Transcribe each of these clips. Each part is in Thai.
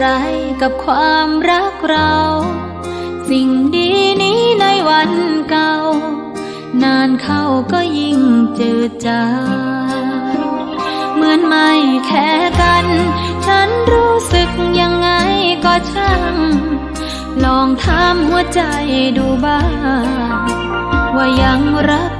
ไรกับความรักเรา สิ่งดีนี้ในวันเก่า นานเข้าก็ยิ่งจืดจางเหมือนไม่แค่กัน ฉันรู้สึกยังไงก็ช่าง ลองถามหัวใจดูบ้าง ว่ายังรัก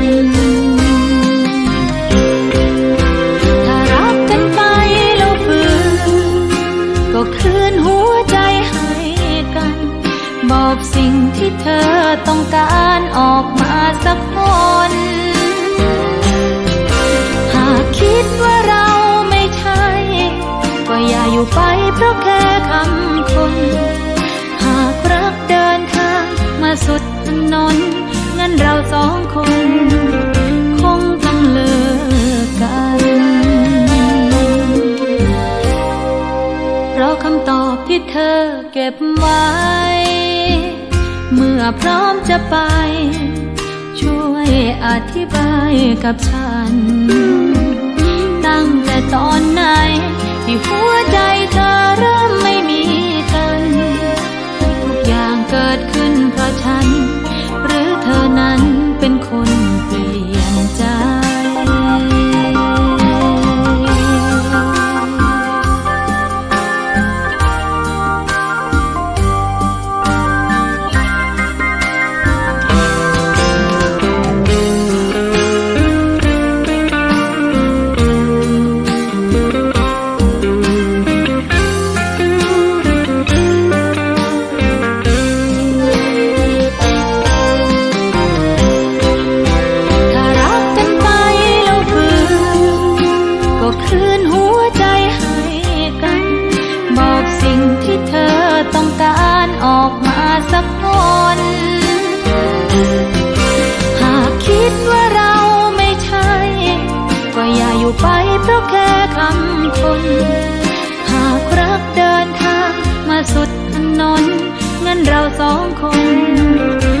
บอกสิ่งที่เธอต้องการออกมาสักคนหากคิดว่าเราไม่ใช่ ก็อย่าอยู่ไปเพราะแค่คำคน หากรักเดินทางมาสุดถนนงั้นเราสองคน คงต้องเลิกกันเพราะคำตอบที่เธอเก็บไว้ อพร้อมจะไป ช่วยอธิบายกับฉัน ตั้งแต่ตอนไหนที่หั คืนหัวใจให้กัน บอกสิ่งที่เธอต้องการออกมาสักคนหากคิดว่าเราไม่ใช่ ก็อย่าอยู่ไปเพราะแค่คำคน หากรักเดินทางมาสุดถนนงั้นเราสองคน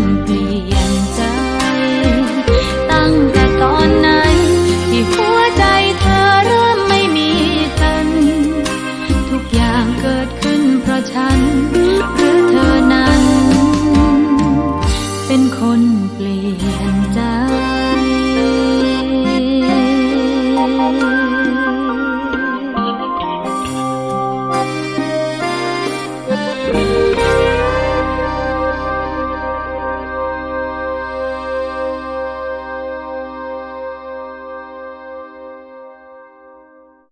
你。